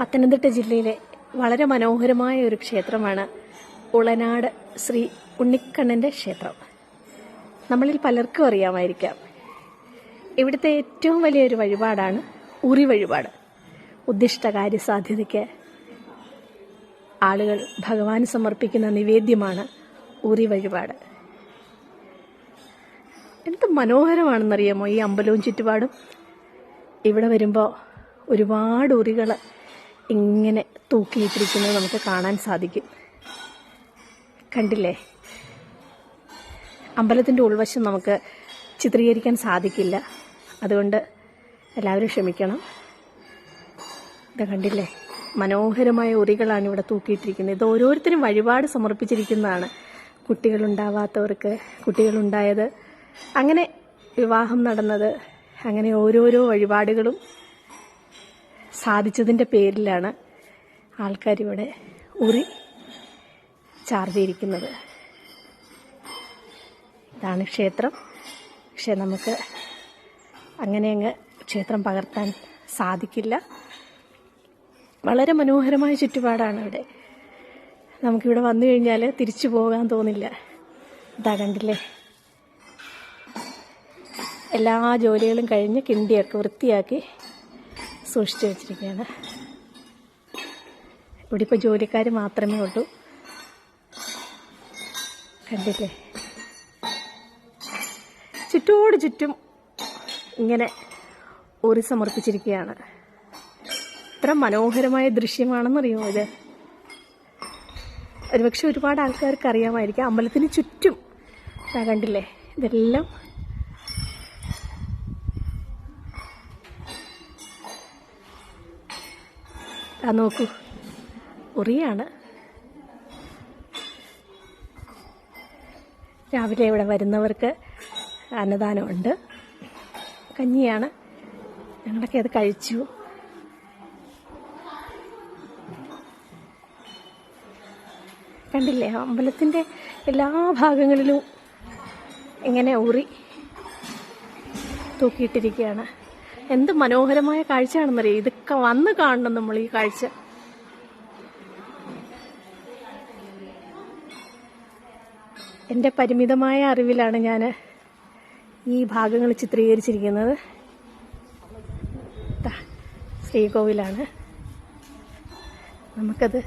പത്തനംതിട്ട ജില്ലയിലെ വളരെ മനോഹരമായ ഒരു ക്ഷേത്രമാണ് ഉളനാട് ശ്രീ ഉണ്ണിക്കണ്ണന്റെ ക്ഷേത്രം. നമ്മളിൽ പലർക്കും അറിയാമായിരിക്കാം. ഇവിടുത്തെ ഏറ്റവും വലിയൊരു വഴിപാടാണ് ഉറി വഴിപാട്. ഉദ്ദിഷ്ട കാര്യസാധ്യതയ്ക്ക് ആളുകൾ ഭഗവാന് സമർപ്പിക്കുന്ന നിവേദ്യമാണ് ഉറി വഴിപാട്. എന്ത് മനോഹരമാണെന്നറിയാമോ ഈ അമ്പലവും ചുറ്റുപാടും? ഇവിടെ വരുമ്പോൾ ഒരുപാട് ഉറികൾ ഇങ്ങനെ തൂക്കിയിട്ടിരിക്കുന്നത് നമുക്ക് കാണാൻ സാധിക്കും. കണ്ടില്ലേ? അമ്പലത്തിന്റെ ഉൾവശം നമുക്ക് ചിത്രീകരിക്കാൻ സാധിക്കില്ല. അതുകൊണ്ട് എല്ലാവരും ക്ഷമിക്കണം. ഇത് കണ്ടില്ലേ? മനോഹരമായ ഉറികളാണ് ഇവിടെ തൂക്കിയിട്ടിരിക്കുന്നത്. ഇത് ഓരോരുത്തരും വഴിപാട് സമർപ്പിച്ചിരിക്കുന്നതാണ്. കുട്ടികളുണ്ടാവാത്തവർക്ക് കുട്ടികളുണ്ടായത്. അങ്ങനെ വിവാഹം നടന്നത്. അങ്ങനെ ഓരോരോ വഴിപാടുകളും സാധിച്ചതിന്റെ പേരിലാണ് ആൾക്കാരിവിടെ ഉറി ചാർത്തിയിരിക്കുന്നത്. ഇതാണ് ക്ഷേത്രം. പക്ഷെ നമുക്ക് അങ്ങനെ അങ്ങ് ക്ഷേത്രം പകർത്താൻ സാധിക്കില്ല. വളരെ മനോഹരമായ ചുറ്റുപാടാണ് ഇവിടെ. നമുക്കിവിടെ വന്നു കഴിഞ്ഞാൽ തിരിച്ചു പോകാൻ തോന്നില്ല. ഇതാ കണ്ടില്ലേ? എല്ലാ ജോലികളും കഴിഞ്ഞ് കിണ്ടിയൊക്കെ വൃത്തിയാക്കി സൂക്ഷിച്ചു വെച്ചിരിക്കുകയാണ്. ഇവിടെ ഇപ്പോൾ ജോലിക്കാർ മാത്രമേ ഉള്ളൂ. കണ്ടില്ലേ? ചുറ്റോട് ചുറ്റും ഇങ്ങനെ ഊറി സമർപ്പിച്ചിരിക്കുകയാണ്. ഇത്ര മനോഹരമായ ദൃശ്യമാണെന്നറിയുമോ ഇത്? ഒരുപക്ഷെ ഒരുപാട് ആൾക്കാർക്ക് അറിയാമായിരിക്കും. അമ്പലത്തിന് ചുറ്റും കണ്ടില്ലേ? ഇതെല്ലാം ആ നോക്കൂ. ഉറിയാണ്. രാവിലെ ഇവിടെ വരുന്നവർക്ക് അന്നദാനമുണ്ട്. കഞ്ഞിയാണ്. ഞങ്ങളൊക്കെ അത് കഴിച്ചു. കണ്ടില്ലേ അമ്പലത്തിന്റെ എല്ലാ ഭാഗങ്ങളിലും ഇങ്ങനെ ഉറി തൂക്കിയിട്ടിരിക്കുകയാണ്. എന്ത് മനോഹരമായ കാഴ്ചയാണെന്നറിയാം? ഇതൊക്കെ വന്ന് കാണണം നമ്മൾ ഈ കാഴ്ച. എന്റെ പരിമിതമായ അറിവിലാണ് ഞാൻ ഈ ഭാഗങ്ങൾ ചിത്രീകരിച്ചിരിക്കുന്നത്. ശ്രീകോവിലാണ്. നമുക്കത്